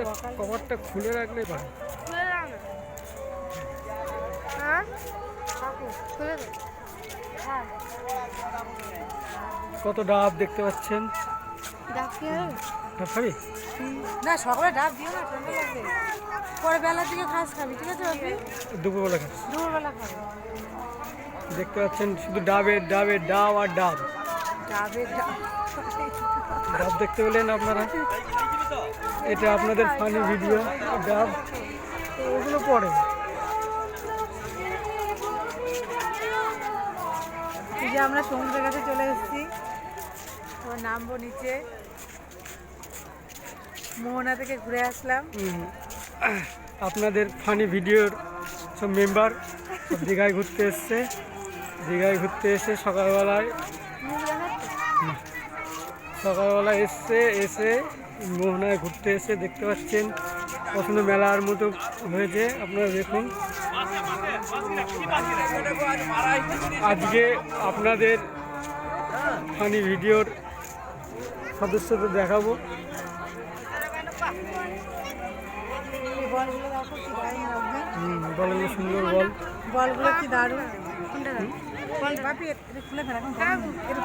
কভারটা কভারটা খুলে রাখলে ভালো। হ্যাঁ? হ্যাঁ। কত ডাব দেখতে পাচ্ছেন? ডাব না সকালে ডাব দিও না ঠান্ডা লাগবে। পরে বেলার দিকে ঘাস খাবি ঠিক আছে দুপুরবেলা খাস দুপুরবেলা খাবি। দেখতে পাচ্ছেন শুধু ডাবের ডাবের ডাব আর ডাব। ডাবের ডাব। ডাব দেখতে পেলেন আপনারা? এটা আপনাদের ফানি ভিডিও ডাব ওগুলো এই যে আমরা সমুদ্রের কাছে চলে এসেছি। তোমার নামবো নিচে। মোহনা থেকে ঘুরে আসলাম। আপনাদের ফানি ভিডিওর সব মেম্বার দীঘায় ঘুরতে এসছে। দীঘায় ঘুরতে এসে সকালবেলায় সকালবেলা এসছে এসে মোহনায় ঘুরতে এসে দেখতে পাচ্ছেন পছন্দ মেলার মতো হয়েছে। আপনারা দেখুন। আজকে আপনাদের ফানি ভিডিওর সদস্যদের দেখাবো। বলগুলো সুন্দর বল। বলগুলো কি দারুণ। কোনটা দারুণ? বাপি এটা খুলে ফেলা এখন। গরম। এটা